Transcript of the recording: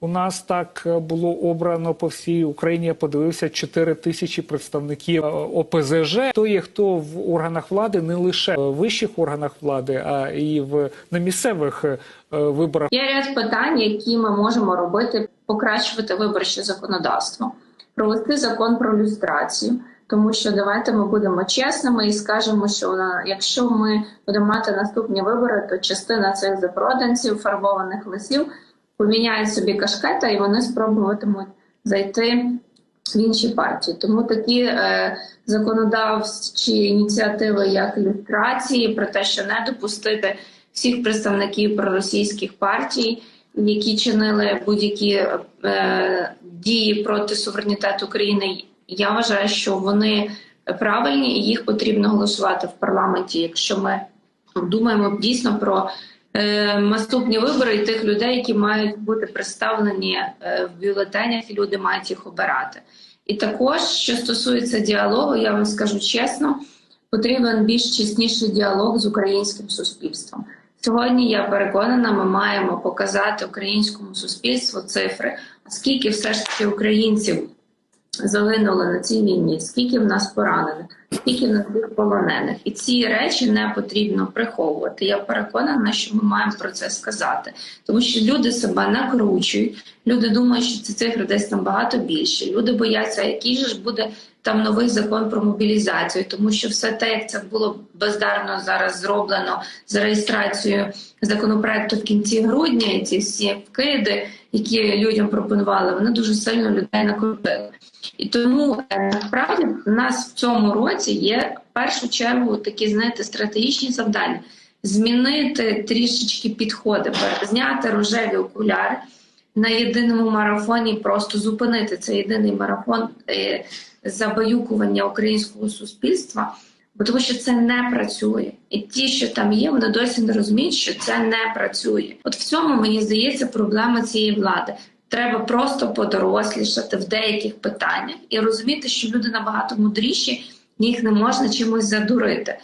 У нас так е, було обрано по всій Україні. Я подивився 4 тисячі представників е, ОПЗЖ. То є хто в органах влади, не лише в вищих органах влади, а і в на місцевих е, виборах. Є ряд питань, які ми можемо робити, покращувати виборче законодавство, провести закон про люстрацію. Тому що давайте ми будемо чесними і скажемо, що на- якщо ми будемо мати наступні вибори, то частина цих запроданців, фарбованих лисів, поміняють собі кашкета і вони спробуватимуть зайти в інші партії. Тому такі е, законодавчі ініціативи, як люстрації, про те, що не допустити всіх представників проросійських партій, які чинили будь-які е, дії проти суверенітету України. Я вважаю, що вони правильні і їх потрібно голосувати в парламенті, якщо ми думаємо дійсно про наступні вибори і тих людей, які мають бути представлені е, в бюлетенях, і люди мають їх обирати. І також, що стосується діалогу, я вам скажу чесно, потрібен більш чесніший діалог з українським суспільством. Сьогодні я переконана, ми маємо показати українському суспільству цифри, скільки все ж таки українців загинуло на цій війні, скільки в нас поранених, скільки в нас був полонених, і ці речі не потрібно приховувати. Я переконана, що ми маємо про це сказати, тому що люди себе накручують. Люди думають, що ці цифри десь набагато більше. Люди бояться, який же ж буде там новий закон про мобілізацію, тому що все те, як це було бездарно зараз зроблено з реєстрацією законопроекту в кінці грудня, і ці всі вкиди, які людям пропонували, вони дуже сильно людей накрутили. І тому е, насправді в нас в цьому році є в першу чергу такі, знаєте, стратегічні завдання. Змінити трішечки підходи, зняти рожеві окуляри на єдиному марафоні, просто зупинити цей єдиний марафон е, забаюкування українського суспільства, бо тому що це не працює. І ті, що там є, вони досі не розуміють, що це не працює. От в цьому мені здається проблема цієї влади. Треба просто подорослішати в деяких питаннях і розуміти, що люди набагато мудріші, їх не можна чимось задурити.